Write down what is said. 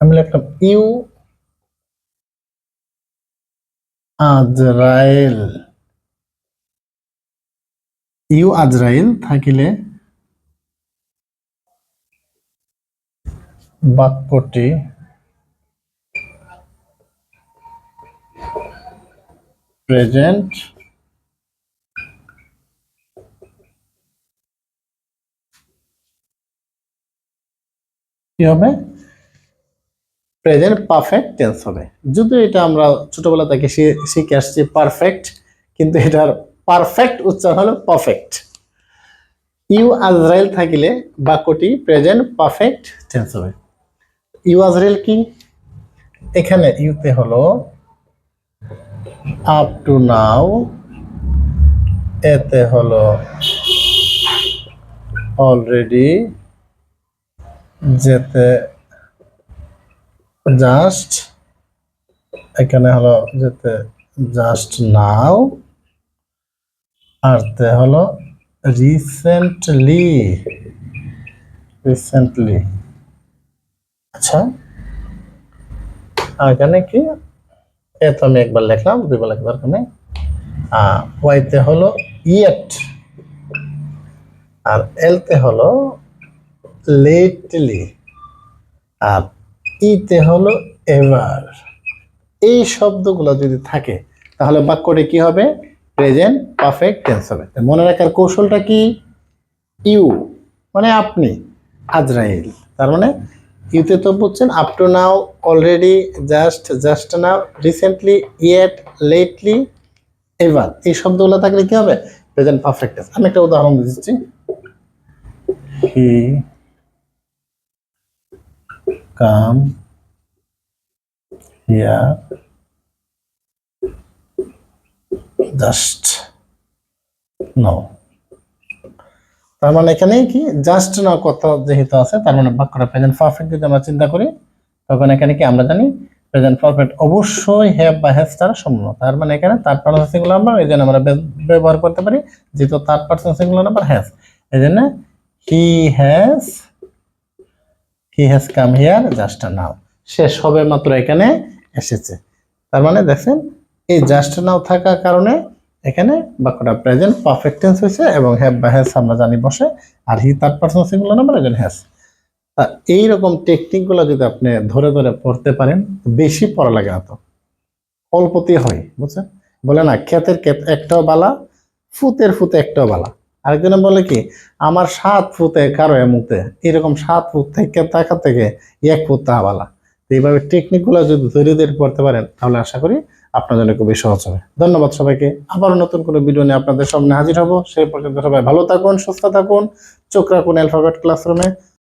আমি লিখলাম ইউ আজরাইল। ইউ আজরাইল থাকিলে বাক্যটি প্রেজেন্ট কি হবে? প্রেজেন্ট পারফেক্ট টেন্স হবে। যদিও এটা আমরা ছোটবেলা থেকে শিখে আসছি পারফেক্ট কিন্তু এটার পারফেক্ট উচ্চারণ হলো পারফেক্ট ইউ আজরাইল থাকিলে বাক্যটি প্রেজেন্ট পারফেক্ট টেন্স হবে। ইউ আজরাইল কি? এখানে ইউতে হলো আপ টু নাও এতে হলো অলরেডি যেতে জাস্ট এখানে হলো যেতে জাস্ট নাও আর তে হলো রিসেন্টলি রিসেন্টলি আচ্ছা এখানে কি? এ তো আমি একবার লিখলাম, দুইবার লিখবার এখানে ওয়াইতে হলো ইয়েট আর এলতে হলো লেটলি আর ইতে হলো এভার। এই শব্দগুলো যদি থাকে, তাহলে বাক্যটি কি হবে? প্রেজেন্ট, পারফেক্ট টেন্স হবে। মনে রাখার কৌশলটা কি? ইউ মানে আপনি, আজরাইল। তার মানে ইউতে তো বুঝছেন up to now already just just now recently yet lately ever এই শব্দগুলো থাকলে কি হবে? Present, perfect tense. আমি একটা উদাহরণ দিচ্ছি। Come here. Just. Now তার মানে এখানে কি? জাস্ট নাও কথা যেহেতু আছে তার মানে বাক্যটা প্রেজেন্ট পারফেক্ট যদি আমরা চিন্তা করি, তখন এখানে কি আমরা জানি? প্রেজেন্ট পারফেক্ট অবশ্যই হ্যাভ বা হ্যাজ তার সম্পূর্ণ। তার মানে এখানে থার্ড পার্সন নাম্বার এই জন্য আমরা ব্যবহার করতে পারি, যেহেতু third person singular number has এই জন্য he has he has come here just now সে সবে মাত্র এখানে, এসেছে। তার মানে দেখেন এই জাস্ট নাও থাকার কারণে এখানে বাক্যটা প্রেজেন্ট পারফেক্ট টেন্স হয়েছে এবং হ্যাভ বা হ্যাজ আমরা জানি বসে, আর he third person singular number একজন হ্যাজ তা এইরকম টেকনিকগুলো যদি আপনি ধরে ধরে পড়তে পারেন, বেশি পড়া লাগে না তো। অল্পতেই হয়, বুঝছেন? বলে না, ক্ষেতের ক্ষেত একটাও বালা, ফুতের ফুতে একটাও বালা। আরেকজনে বলে কি, আমার সাত ফুতে কারও এমুতে। এরকম সাত ফুট থেকে টাকা থেকে এক ফুট তাহাবালা এইভাবে টেকনিকগুলো যদি ধৈর্য ধরে পড়তে পারেন, তাহলে আশা করি আপনার জন্য খুবই সহজ হবে। ধন্যবাদ সবাইকে। আবার নতুন কোনো ভিডিও নিয়ে আপনাদের সামনে হাজির হব। সেই পর্যন্ত সবাই ভালো থাকুন, সুস্থ থাকুন। চোখ রাখুন অ্যালফাবেট ক্লাসরুমে